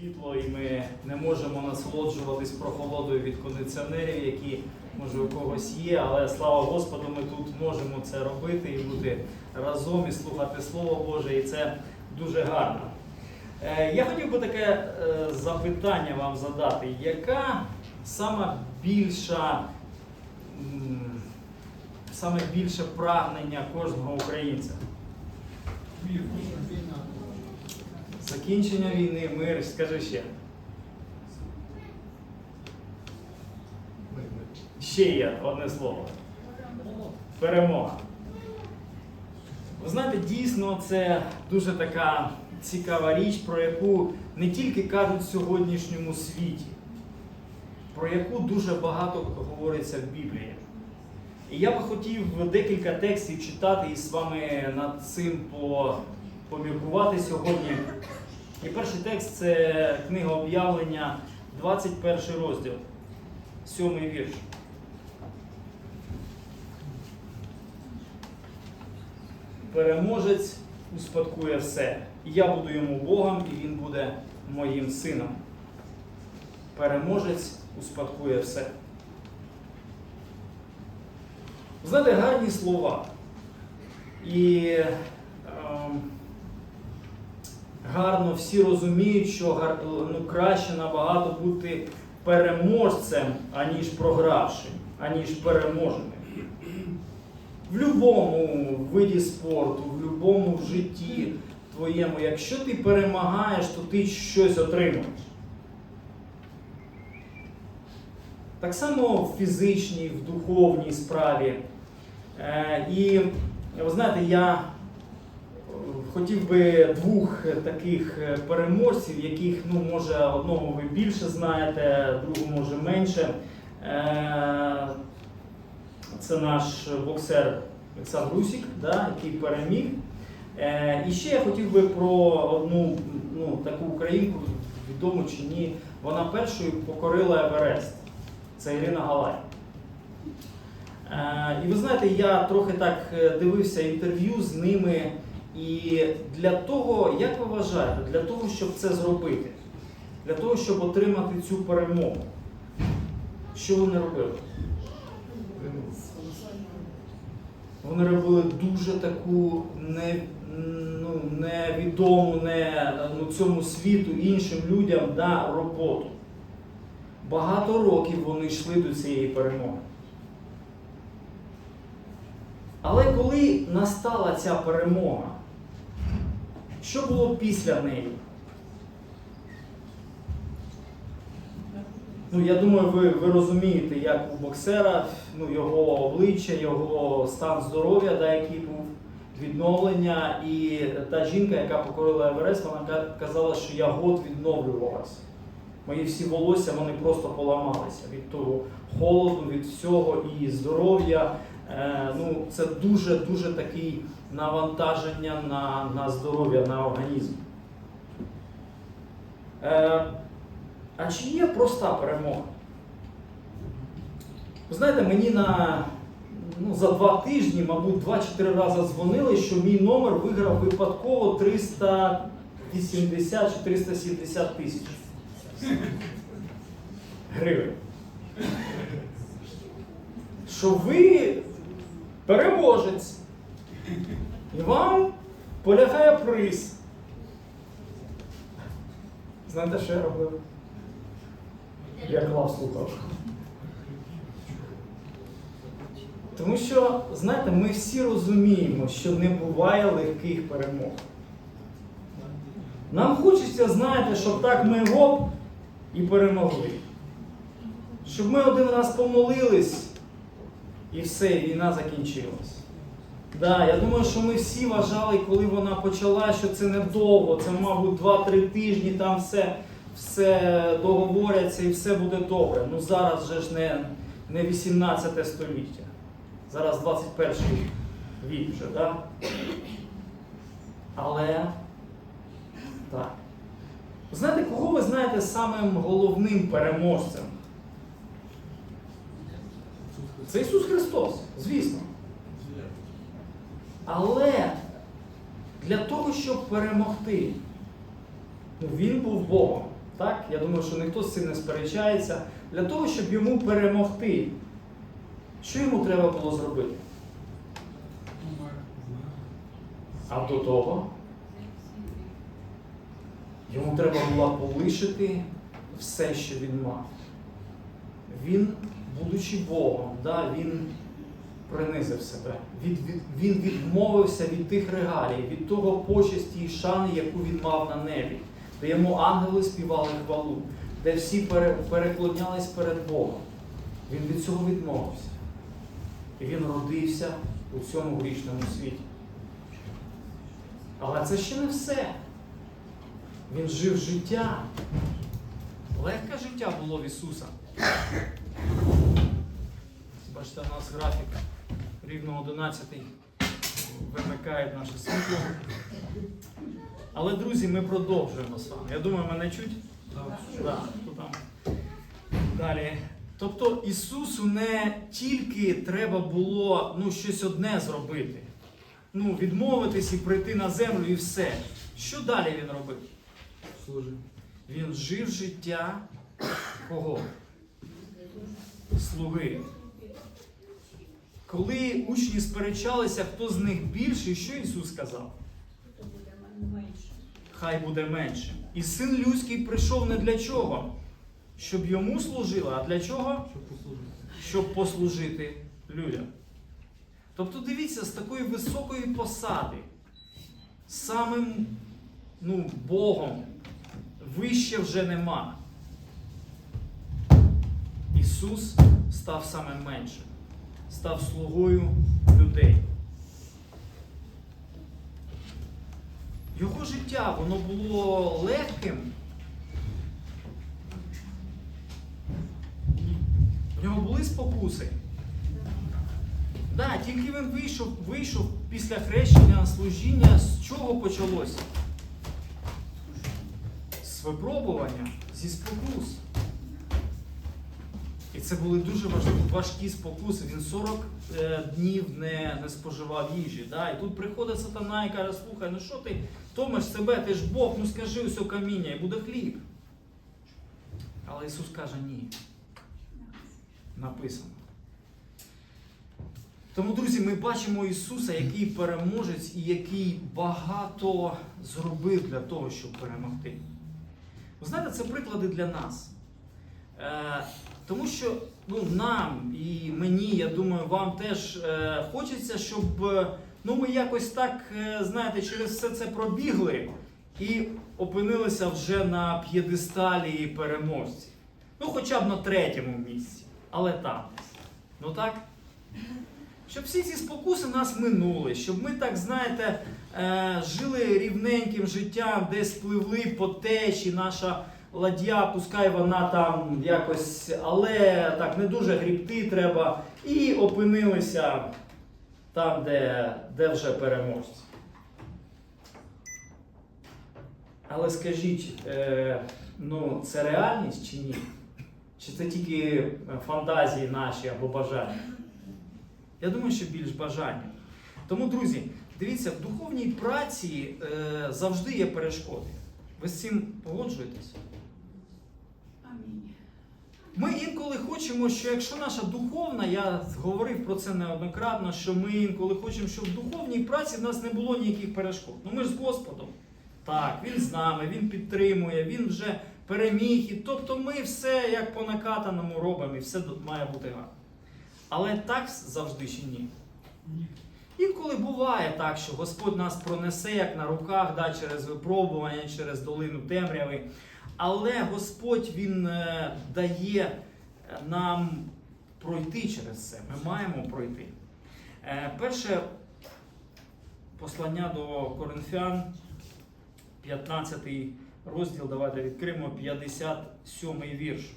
світло, і ми не можемо насолоджуватись прохолодою від кондиціонерів, які може у когось є, але слава Господу, ми тут можемо це робити і бути разом і слухати Слово Боже, і це дуже гарно. Е, Я хотів би таке е, запитання вам задати. Яка сама більша, саме більше прагнення кожного українця? Закінчення війни, мир, скажи ще. Ще є одне слово. Перемога. Ви знаєте, дійсно це дуже така цікава річ, про яку не тільки кажуть в сьогоднішньому світі, про яку дуже багато говориться в Біблії. І я би хотів декілька текстів читати і з вами над цим по, поміркувати сьогодні. І перший текст це книга об'явлення, 21 розділ, 7 вірш. Переможець успадкує все. І я буду йому Богом, і він буде моїм сином. Переможець успадкує все. Знаєте, гарні слова. І гарно всі розуміють, що ну, краще набагато бути переможцем, аніж програвшим, аніж переможеним. В будь-якому виді спорту, в будь-якому житті твоєму, якщо ти перемагаєш, то ти щось отримуєш. Так само в фізичній, в духовній справі. Е, І ви знаєте, я хотів би двох таких е, переможців, яких, ну, може, одного ви більше знаєте, другого може менше. Е, Це наш боксер Олександр Русік, да, який переміг. Е, І ще я хотів би про одну ну, таку українку, відому чи ні, вона першою покорила Еверест. Це Ірина Галай. І ви знаєте, я трохи так дивився інтерв'ю з ними. І для того, як ви вважаєте, для того, щоб це зробити, для того, щоб отримати цю перемогу, що вони робили? Вони робили дуже таку не, ну, невідому не, ну, цьому світу іншим людям да, роботу. Багато років вони йшли до цієї перемоги. Але коли настала ця перемога, що було після неї? Ну, я думаю, ви, ви розумієте, як у боксера, ну, його обличчя, його стан здоров'я, да, який був, відновлення. І та жінка, яка покорила Еверест, вона казала, що я год відновлювалася. Мої всі волосся вони просто поламалися від того холоду, від всього і здоров'я. Е, ну, це дуже-дуже таке навантаження на, на здоров'я, на організм. Е, а чи є проста перемога? Ви знаєте, мені на, ну, за два тижні, мабуть, два-чотири рази дзвонили, що мій номер виграв випадково 380 чи 370 тисяч гривень. Що ви переможець. І вам полягає приз. Знаєте, що я робив? Я клав слухав. Тому що, знаєте, ми всі розуміємо, що не буває легких перемог. Нам хочеться, знаєте, щоб так ми гоп і перемогли. Щоб ми один раз помолились і все, війна закінчилась. Да, я думаю, що ми всі вважали, коли вона почала, що це недовго, це, мабуть, 2-3 тижні, там все, все договоряться і все буде добре. Ну зараз же ж не, не 18 століття. Зараз 21 вік вже, да? Але так. Знаєте, кого ви знаєте самим головним переможцем? Це Ісус Христос, звісно. Але для того, щоб перемогти, ну, Він був Богом. Так? Я думаю, що ніхто з цим не сперечається. Для того, щоб йому перемогти, що йому треба було зробити? А до того йому треба було полишити все, що він мав. Він, будучи Богом, да, він принизив себе. Він відмовився від тих регалій, від того почесті і шани, яку він мав на небі, де йому ангели співали хвалу, де всі пере, переклонялись перед Богом. Він від цього відмовився. І він родився у цьому грішному світі. Але це ще не все. Він жив життя. Легке життя було в Ісуса. Бачите, у нас графік рівно 11 вимикає наше світло. Але, друзі, ми продовжуємо з вами. Я думаю, мене чуть? Да, то там. Далі. Тобто Ісусу не тільки треба було ну, щось одне зробити. Ну, відмовитись і прийти на землю і все. Що далі він робив? Служив. Він жив життя кого? Слуги. Коли учні сперечалися, хто з них більший, що Ісус сказав? Хай буде менше. І син людський прийшов не для чого? Щоб йому служили, а для чого? Щоб послужити. Щоб послужити людям. Тобто дивіться, з такої високої посади, самим ну, Богом вище вже нема. Ісус став саме меншим, став слугою людей. Його життя воно було легким. В нього були спокуси. Да, тільки він вийшов, вийшов після хрещення служіння, з чого почалося? З випробування, зі спокус. Це були дуже важкі спокуси. Він 40 е, днів не, не споживав їжі. Да? І тут приходить сатана і каже, слухай, ну що ти томиш себе, ти ж Бог, ну скажи усе каміння і буде хліб. Але Ісус каже, ні. Написано. Тому, друзі, ми бачимо Ісуса, який переможець і який багато зробив для того, щоб перемогти. Ви знаєте, це приклади для нас. Тому що ну, нам і мені, я думаю, вам теж е, хочеться, щоб е, ну, ми якось так, е, знаєте, через все це пробігли і опинилися вже на п'єдесталі переможців. Ну, хоча б на третьому місці, але там. Ну так? Щоб всі ці спокуси нас минули, щоб ми так, знаєте, е, жили рівненьким життям, десь пливли по течі, наша ладья, пускай вона там якось, але так не дуже грібти треба, і опинилися там, де, де вже переможці. Але скажіть, е, ну це реальність чи ні? Чи це тільки фантазії наші або бажання? Я думаю, що більш бажання. Тому, друзі, дивіться, в духовній праці е, завжди є перешкоди. Ви з цим погоджуєтесь? Ми інколи хочемо, що якщо наша духовна, я говорив про це неоднократно, що ми інколи хочемо, щоб в духовній праці в нас не було ніяких перешкод. Ну ми ж з Господом. Так, Він з нами, Він підтримує, Він вже переміг. І тобто ми все як по накатаному робимо, і все має бути гарно. Але так завжди чи? Ні. Інколи буває так, що Господь нас пронесе як на руках, да, через випробування, через долину темряви. Але Господь Він е, дає е, нам пройти через це. Ми маємо пройти. Е, перше послання до Коринфян, 15 розділ, давайте відкриємо 57 вірш.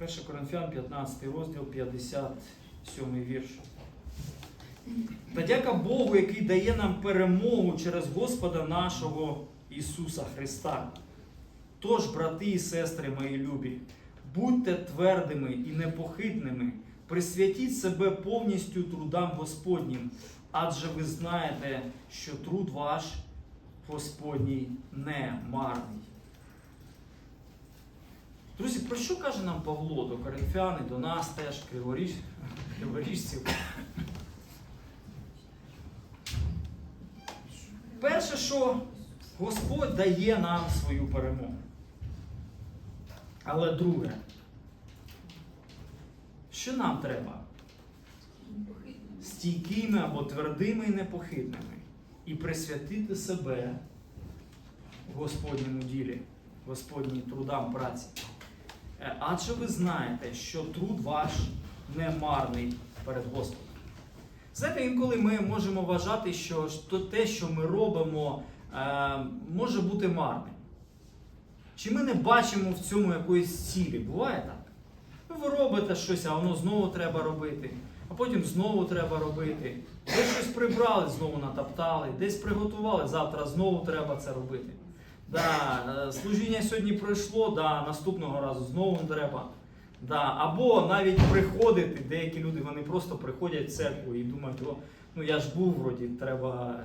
1 Коринфян, 15 розділ, 57 вірш. Та дяка Богу, який дає нам перемогу через Господа нашого Ісуса Христа. Тож, брати і сестри мої любі, будьте твердими і непохитними, присвятіть себе повністю трудам Господнім, адже ви знаєте, що труд ваш Господній не марний. Друзі, про що каже нам Павло до коринфян і до нас теж, криворіж... криворіжців? Перше, що Господь дає нам свою перемогу. Але друге, що нам треба? Стійкими або твердими і непохитними. І присвятити себе Господньому ділі, Господнім трудам праці. Е, Адже ви знаєте, що труд ваш не марний перед Господом. Знаєте, інколи ми можемо вважати, що те, що ми робимо, може бути марним. Чи ми не бачимо в цьому якоїсь цілі? Буває так? Ну, ви робите щось, а воно знову треба робити, а потім знову треба робити. Десь щось прибрали, знову натоптали, десь приготували, завтра знову треба це робити. Да, е, служіння сьогодні пройшло, да, наступного разу знову треба. Да, або навіть приходити, деякі люди вони просто приходять в церкву і думають, о, ну я ж був вроді, треба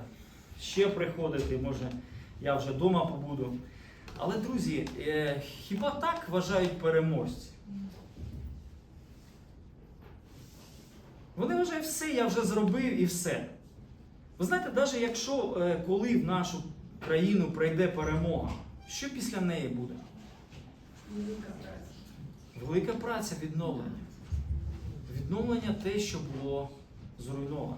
ще приходити, може я вже вдома побуду. Але, друзі, е, хіба так вважають переможці? Вони вважають, все, я вже зробив і все. Ви знаєте, навіть якщо е, коли в нашу країну прийде перемога, що після неї буде? Велика праця. Велика праця відновлення. Відновлення те, що було зруйновано.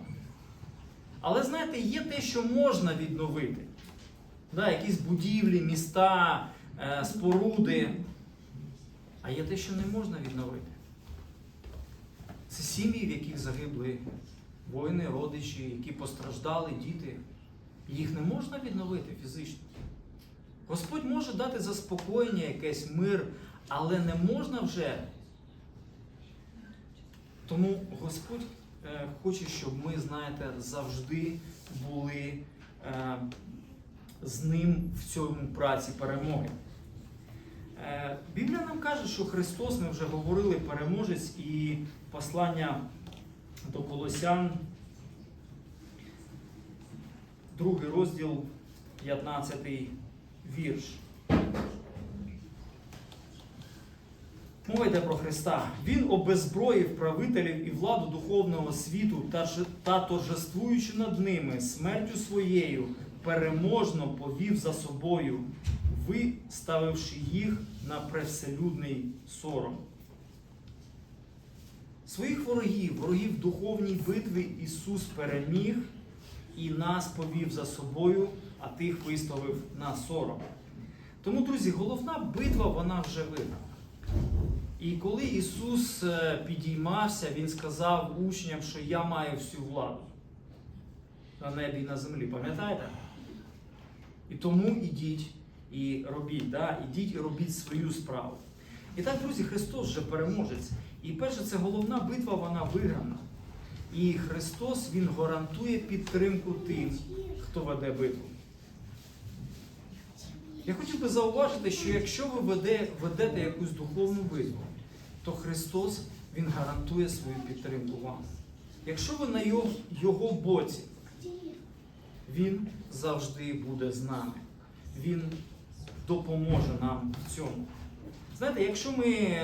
Але знаєте, є те, що можна відновити. Да, якісь будівлі, міста, е, споруди. А є те, що не можна відновити. Це сім'ї, в яких загибли воїни, родичі, які постраждали, діти. Їх не можна відновити фізично. Господь може дати заспокоєння, якийсь мир, але не можна вже. Тому Господь хоче, щоб ми, знаєте, завжди були е, з ним в цьому праці перемоги. Е, Біблія нам каже, що Христос, ми вже говорили, переможець і послання до Колосян, другий розділ, 15 вірш. Мова йде про Христа. Він обезброїв правителів і владу духовного світу та, та торжествуючи над ними смертю своєю, переможно повів за собою, виставивши їх на превселюдний сором. Своїх ворогів, ворогів духовній битві Ісус переміг і нас повів за собою, а тих виставив на сором. Тому, друзі, головна битва вона вже виграна. І коли Ісус е, підіймався, Він сказав учням, що я маю всю владу на небі і на землі. Пам'ятаєте? І тому ідіть і робіть. Да? Ідіть і робіть свою справу. І так, друзі, Христос вже переможець. І перше, це головна битва, вона виграна. І Христос Він гарантує підтримку тим, хто веде битву. Я хотів би зауважити, що якщо ви веде, ведете якусь духовну битву, то Христос Він гарантує свою підтримку вам. Якщо ви на його, його боці, Він завжди буде з нами. Він допоможе нам в цьому. Знаєте, якщо ми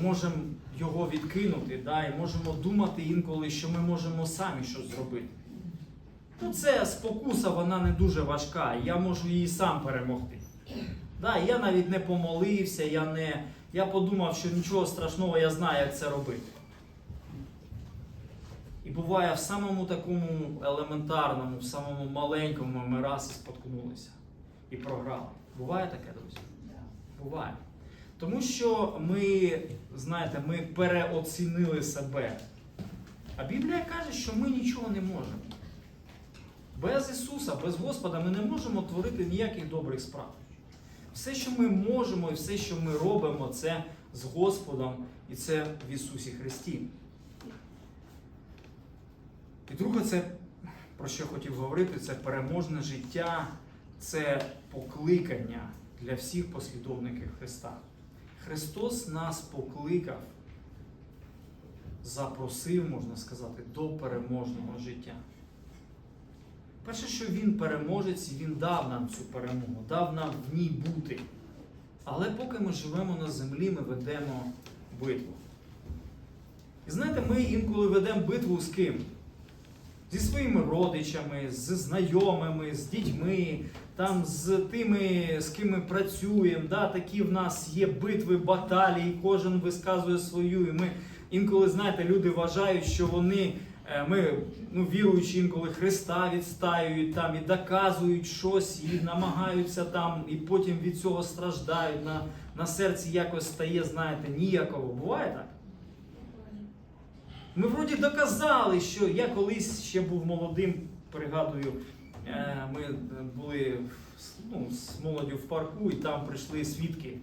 можемо його відкинути, да, і можемо думати інколи, що ми можемо самі щось зробити. Ну, це спокуса, вона не дуже важка. Я можу її сам перемогти. Да, я навіть не помолився, я не. Я подумав, що нічого страшного, я знаю, як це робити. І буває в самому такому елементарному, в самому маленькому ми раз і споткнулися і програли. Буває таке, друзі? Буває. Тому що ми, знаєте, ми переоцінили себе. А Біблія каже, що ми нічого не можемо. Без Ісуса, без Господа ми не можемо творити ніяких добрих справ. Все, що ми можемо і все, що ми робимо, це з Господом і це в Ісусі Христі. І друге, це про що я хотів говорити, це переможне життя, це покликання для всіх послідовників Христа. Христос нас покликав, запросив, можна сказати, до переможного життя. Перше, що він переможець, він дав нам цю перемогу, дав нам в ній бути. Але поки ми живемо на землі, ми ведемо битву. І знаєте, ми інколи ведемо битву з ким? Зі своїми родичами, з знайомими, з дітьми, там з тими, з ким ми працюємо. Да? Такі в нас є битви, баталії, кожен висказує свою. І ми інколи, знаєте, люди вважають, що вони, ми, ну, віруючи інколи Христа відстаюють там і доказують щось, і намагаються там, і потім від цього страждають. На, на серці якось стає, знаєте, ніяково. Буває так? Ми вроді доказали, що я колись ще був молодим, пригадую, е, ми були ну, з молоддю в парку, і там прийшли свідки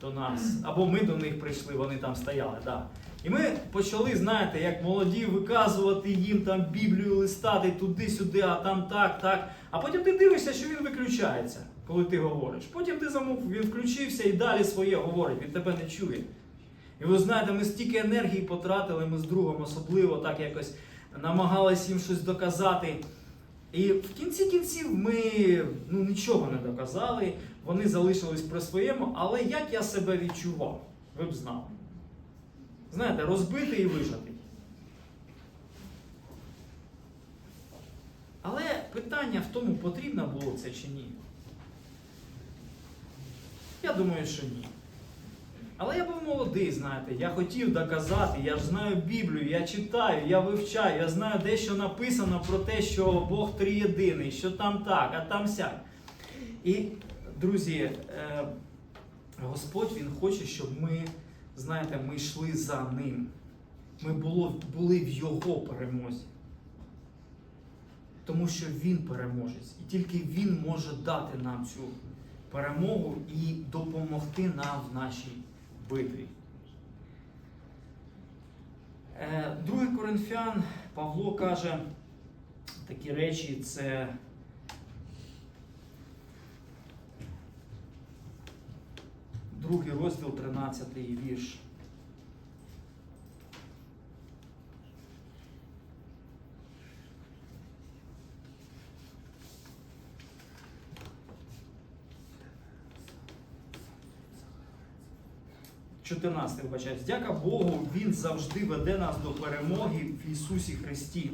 до нас. Або ми до них прийшли, вони там стояли. Да. І ми почали, знаєте, як молоді виказувати їм там Біблію листати туди-сюди, а там так, так. А потім ти дивишся, що він виключається, коли ти говориш. Потім ти замовк, він включився і далі своє говорить, він тебе не чує. І ви знаєте, ми стільки енергії потратили, ми з другом особливо так якось намагалися їм щось доказати. І в кінці кінців ми ну, нічого не доказали, вони залишились при своєму, але як я себе відчував, ви б знали. Знаєте, розбитий і вижатий. Але питання в тому, потрібно було це чи ні. Я думаю, що ні. Але я був молодий, знаєте, я хотів доказати, я ж знаю Біблію, я читаю, я вивчаю, я знаю дещо написано про те, що Бог триєдиний, що там так, а там сяк. І, друзі, е, Господь Він хоче, щоб ми, знаєте, ми йшли за ним. Ми були в Його перемозі. Тому що Він переможець. І тільки Він може дати нам цю перемогу і допомогти нам в нашій битві. Е, Другий Коринфян Павло каже такі речі, це другий розділ, 13 вірш. – 14, вибачаюсь. Дяка Богу, Він завжди веде нас до перемоги в Ісусі Христі.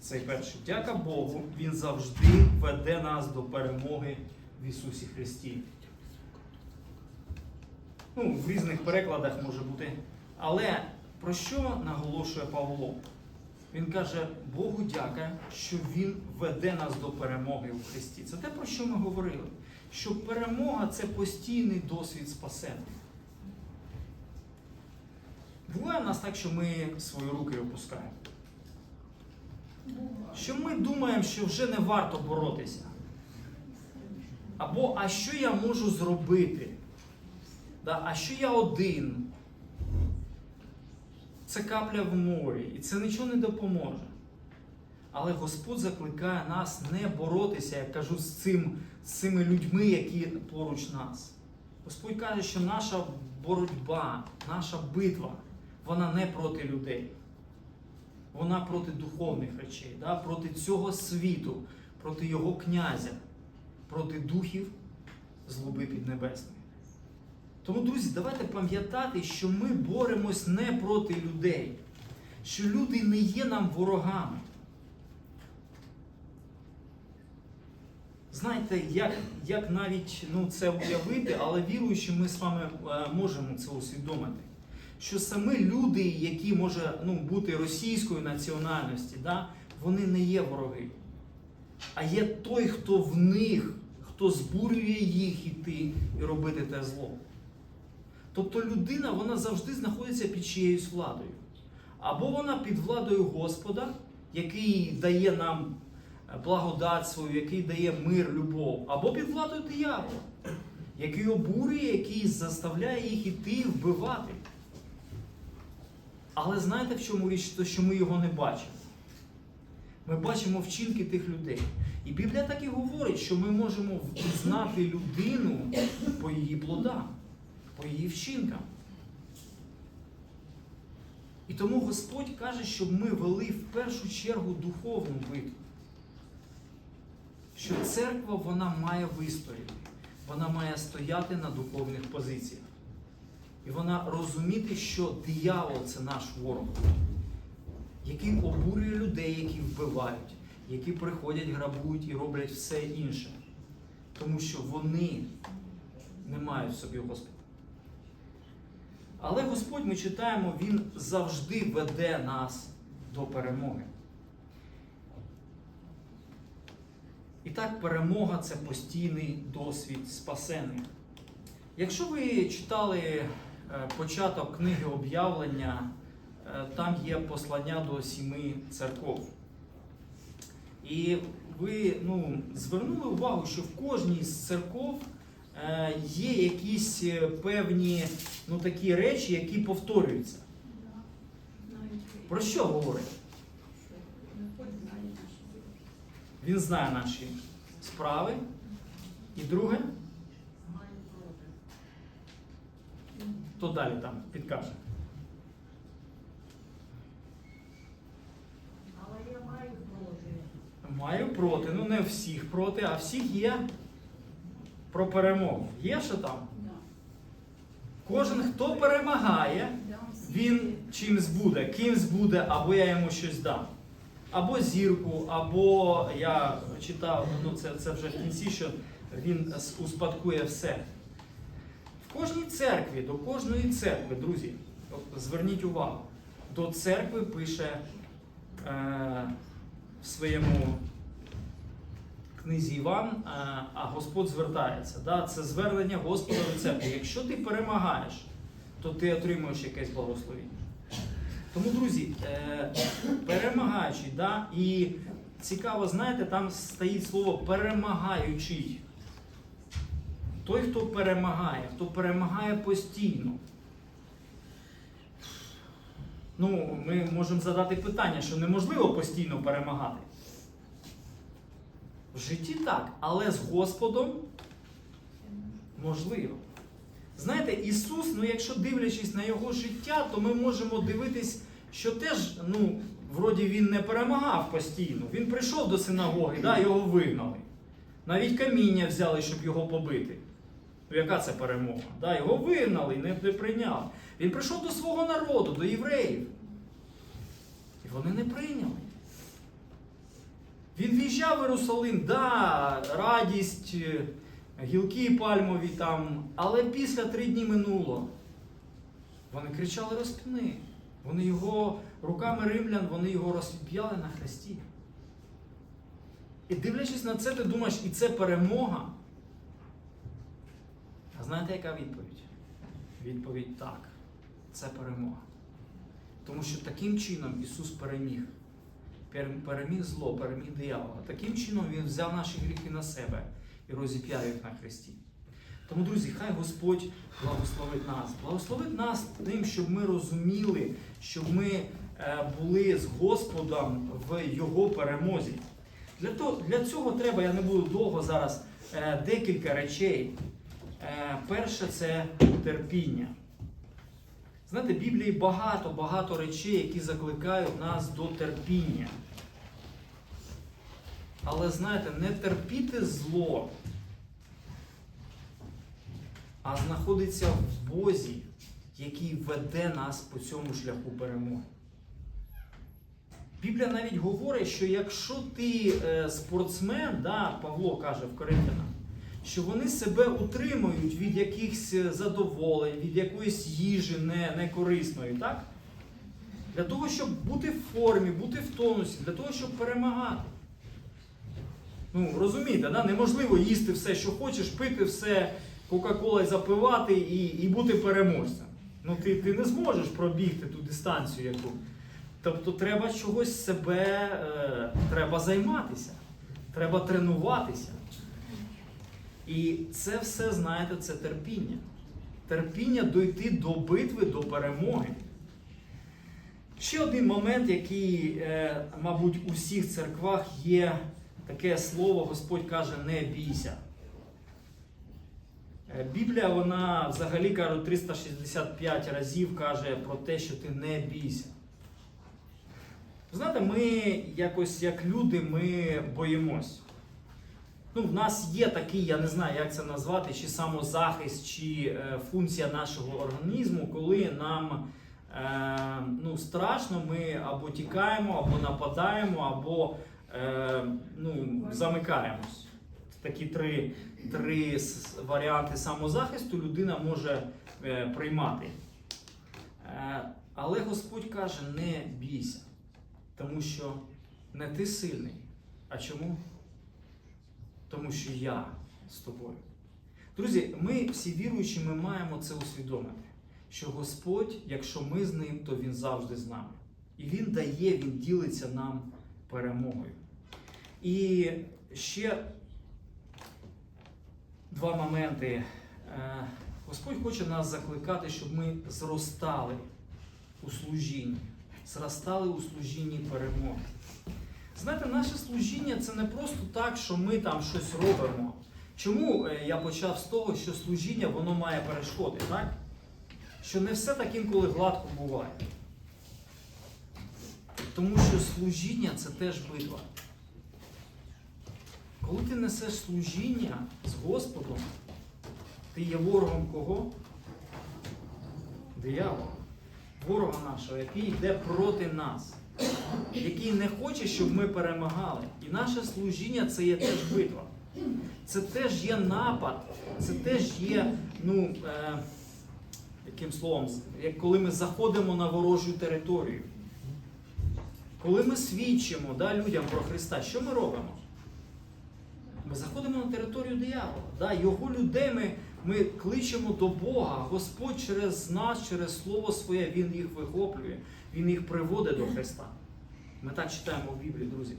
Цей перший. Дяка Богу, Він завжди веде нас до перемоги в Ісусі Христі. Ну, в різних перекладах може бути. Але про що наголошує Павло? Він каже, Богу дяка, що Він веде нас до перемоги у Христі. Це те, про що ми говорили. Що перемога це постійний досвід спасення. Буває в нас так, що ми свої руки опускаємо. Що ми думаємо, що вже не варто боротися. Або а що я можу зробити? Да? А що я один? Це капля в морі, і це нічого не допоможе. Але Господь закликає нас не боротися, як кажу, з, цим, з цими людьми, які поруч нас. Господь каже, що наша боротьба, наша битва, вона не проти людей. Вона проти духовних речей, да? проти цього світу, проти його князя, проти духів злоби піднебесної. Тому, друзі, давайте пам'ятати, що ми боремось не проти людей, що люди не є нам ворогами. Знаєте, як, як навіть ну, це уявити, але віруючи, ми з вами е, можемо це усвідомити. Що саме люди, які може ну, бути російської національності, да, вони не є вороги. А є той, хто в них, хто збурює їх іти і робити те зло. Тобто людина вона завжди знаходиться під чиєюсь владою. Або вона під владою Господа, який дає нам благодать свою, який дає мир, любов, або під владою диявола, який обурює, який заставляє їх іти вбивати. Але знаєте, в чому річ, то що ми його не бачимо? Ми бачимо вчинки тих людей. І Біблія так і говорить, що ми можемо впізнати людину по її плодам, по її вчинкам. І тому Господь каже, щоб ми вели в першу чергу духовну битву. Що церква вона має вистояти, вона має стояти на духовних позиціях. І вона розуміти, що диявол це наш ворог, який обурює людей, які вбивають, які приходять, грабують і роблять все інше. Тому що вони не мають в собі Господа. Але Господь, ми читаємо, Він завжди веде нас до перемоги. І так, перемога це постійний досвід спасених. Якщо ви читали е, початок книги об'явлення, е, там є послання до сіми церков. І ви ну, звернули увагу, що в кожній з церков є якісь е, певні ну, такі речі, які повторюються. Про що говорить? Він знає наші справи. І друге, то далі там підкаже. Але я маю проти. Маю проти. Ну не всіх проти, а всіх є про перемогу. Є що там? Кожен, хто перемагає, він чимсь буде, кимсь буде, або я йому щось дам. Або зірку, або я читав, ну це, це вже в кінці, що він успадкує все. В кожній церкві, до кожної церкви, друзі, зверніть увагу, до церкви пише е, в своєму книзі Іван, е, а Господь звертається. Да? Це звернення Господа до церкви. Якщо ти перемагаєш, то ти отримуєш якесь благословення. Тому, друзі, е, перемагаючий, да? і цікаво, знаєте, там стоїть слово перемагаючий. Той, хто перемагає, хто перемагає постійно. Ну, ми можемо задати питання, що неможливо постійно перемагати. В житті так, але з Господом можливо. Знаєте, Ісус, ну якщо дивлячись на Його життя, то ми можемо дивитись, що теж, ну, вроді він не перемагав постійно. Він прийшов до синагоги, да, його вигнали. Навіть каміння взяли, щоб його побити. Ну, яка це перемога? Да, його вигнали, не, не прийняли. Він прийшов до свого народу, до євреїв. І вони не прийняли. Він в'їжджав в Єрусалим, да, радість, е, гілки пальмові там, але після три дні минуло. Вони кричали розпни. Вони його руками римлян, вони його розп'яли на хресті. І дивлячись на це, ти думаєш, і це перемога. А знаєте, яка відповідь? Відповідь так. Це перемога. Тому що таким чином Ісус переміг. Пер- Переміг зло, переміг диявола. Таким чином Він взяв наші гріхи на себе і розіп'яв їх на хресті. Тому, друзі, хай Господь благословить нас. Благословить нас тим, щоб ми розуміли, щоб ми е, були з Господом в Його перемозі. Для, того, для цього треба, я не буду довго зараз, е, декілька речей. Е, перше це терпіння. Знаєте, в Біблії багато-багато речей, які закликають нас до терпіння. Але знаєте, не терпіти зло, а знаходиться в Бозі, який веде нас по цьому шляху перемоги. Біблія навіть говорить, що якщо ти е, спортсмен, да, Павло каже в Коринфянам, що вони себе утримують від якихось е, задоволень, від якоїсь їжі не, некорисної, так? Для того, щоб бути в формі, бути в тонусі, для того, щоб перемагати. Ну, розумієте, да? неможливо їсти все, що хочеш, пити все, Кока-Колою запивати і, і бути переможцем. Ну, ти, ти не зможеш пробігти ту дистанцію, яку. Тобто треба чогось себе, е, треба займатися, треба тренуватися. І це все, знаєте, це терпіння. Терпіння дойти до битви, до перемоги. Ще один момент, який, е, мабуть, у всіх церквах є таке слово, Господь каже, не бійся. Е, Біблія, вона взагалі кажуть, 365 разів каже про те, що ти не бійся. Знаєте, ми якось як люди, ми боїмось. Ну, в нас є такий, я не знаю, як це назвати, чи самозахист, чи е, функція нашого організму, коли нам е, ну, страшно, ми або тікаємо, або нападаємо, або ну, замикаємось. Такі три, три варіанти самозахисту людина може е, приймати. Е, але Господь каже: не бійся, тому що не ти сильний. А чому? Тому що я з тобою. Друзі, ми всі віруючі, ми маємо це усвідомити, що Господь, якщо ми з ним, то Він завжди з нами. І Він дає, Він ділиться нам перемогою. І ще два моменти. Е, Господь хоче нас закликати, щоб ми зростали у служінні, зростали у служінні перемоги. Знаєте, наше служіння це не просто так, що ми там щось робимо. Чому е, я почав з того, що служіння воно має перешкоди, так? Що не все так інколи гладко буває. Тому що служіння це теж битва. Коли ти несеш служіння з Господом, ти є ворогом кого? Диявола. Ворога нашого, який йде проти нас, який не хоче, щоб ми перемагали. І наше служіння це є теж битва. Це теж є напад, це теж є, ну, е, яким словом, як коли ми заходимо на ворожу територію. Коли ми свідчимо да, людям про Христа, що ми робимо? Ми заходимо на територію диявола. Да? Його людей ми, ми кличемо до Бога. Господь через нас, через Слово Своє, Він їх вихоплює, Він їх приводить до Христа. Ми так читаємо в Біблії, друзі.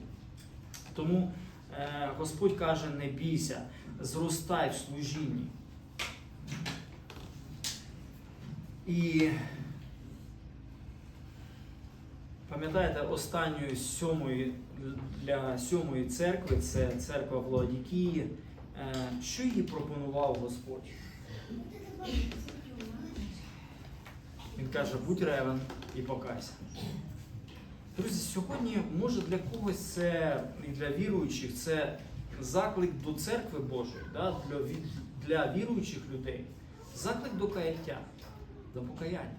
Тому е, Господь каже: не бійся, зростай в служінні. І пам'ятаєте, останньою сьомої для сьомої церкви, це церква в Ладікії. Е, Що їй пропонував Господь? Він каже, будь ревен і покайся. Друзі, сьогодні може для когось це і для віруючих це заклик до церкви Божої, да, для, для віруючих людей, заклик до каяття, до покаяння.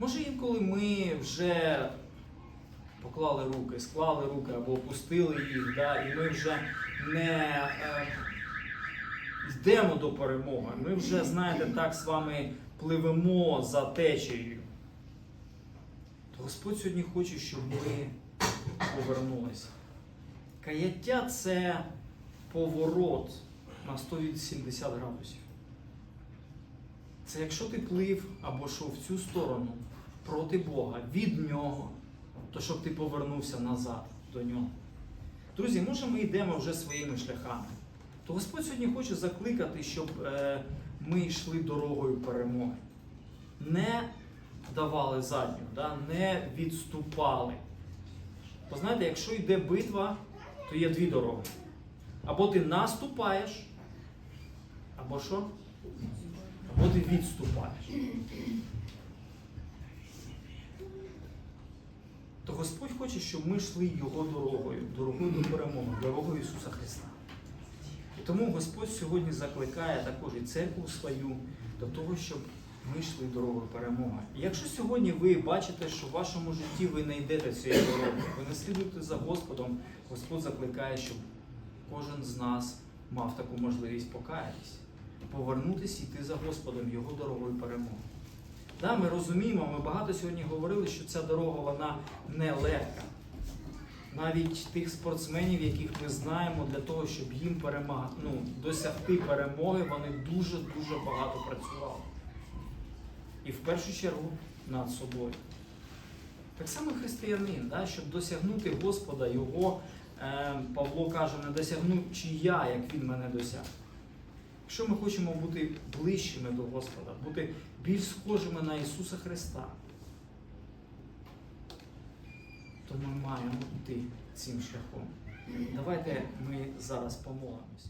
Може інколи ми вже поклали руки, склали руки або опустили їх, да, і ми вже не е, йдемо до перемоги. Ми вже, знаєте, так з вами пливемо за течією. То Господь сьогодні хоче, щоб ми повернулися. Каяття це поворот на 180 градусів. Це якщо ти плив або йшов в цю сторону проти Бога, від Нього, то щоб ти повернувся назад до Нього. Друзі, може ми йдемо вже своїми шляхами. То Господь сьогодні хоче закликати, щоб е, ми йшли дорогою перемоги. Не давали задню, да? не відступали. Бо знаєте, якщо йде битва, то є дві дороги. Або ти наступаєш, або що? Або ти відступаєш. То Господь хоче, щоб ми йшли Його дорогою, дорогою до перемоги, дорогою Ісуса Христа. І тому Господь сьогодні закликає також і церкву свою до того, щоб ми йшли дорогою перемоги. І якщо сьогодні ви бачите, що в вашому житті ви не йдете цією дорогою, ви не слідуєте за Господом, Господь закликає, щоб кожен з нас мав таку можливість покаятись, повернутися і йти за Господом Його дорогою перемоги. Да, ми розуміємо, ми багато сьогодні говорили, що ця дорога вона не легка. Навіть тих спортсменів, яких ми знаємо, для того, щоб їм перемагати, ну, досягти перемоги, вони дуже-дуже багато працювали. І в першу чергу над собою. Так само християнин, да, щоб досягнути Господа, його, е, Павло каже, не досягнучи я, як він мене досяг. Якщо ми хочемо бути ближчими до Господа, бути більш схожими на Ісуса Христа, то ми маємо йти цим шляхом. Давайте ми зараз помолимось.